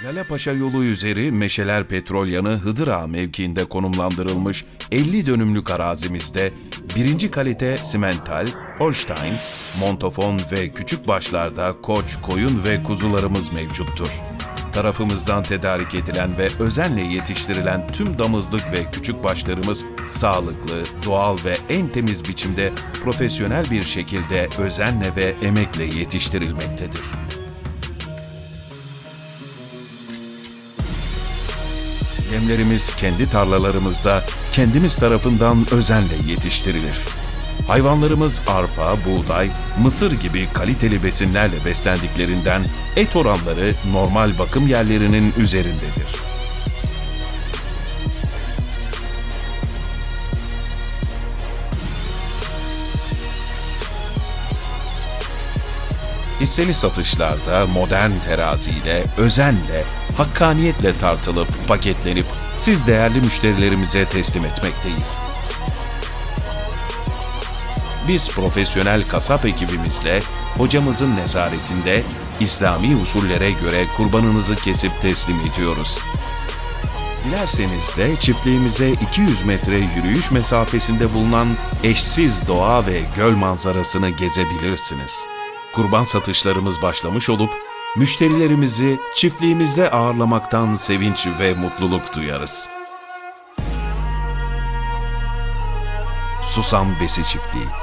Lalepaşa yolu üzeri Meşeler Petrol Yanı Hıdır Ağa mevkiinde konumlandırılmış 50 dönümlük arazimizde birinci kalite simental, Holstein, montofon ve küçük başlarda koç, koyun ve kuzularımız mevcuttur. Tarafımızdan tedarik edilen ve özenle yetiştirilen tüm damızlık ve küçük başlarımız sağlıklı, doğal ve en temiz biçimde profesyonel bir şekilde özenle ve emekle yetiştirilmektedir. Yemlerimiz kendi tarlalarımızda kendimiz tarafından özenle yetiştirilir. Hayvanlarımız arpa, buğday, mısır gibi kaliteli besinlerle beslendiklerinden et oranları normal bakım yerlerinin üzerindedir. Hisseli satışlarda modern teraziyle, özenle, hakkaniyetle tartılıp, paketlenip siz değerli müşterilerimize teslim etmekteyiz. Biz profesyonel kasap ekibimizle hocamızın nezaretinde İslami usullere göre kurbanınızı kesip teslim ediyoruz. Dilerseniz de çiftliğimize 200 metre yürüyüş mesafesinde bulunan eşsiz doğa ve göl manzarasını gezebilirsiniz. Kurban satışlarımız başlamış olup müşterilerimizi çiftliğimizde ağırlamaktan sevinç ve mutluluk duyarız. Susam Besi Çiftliği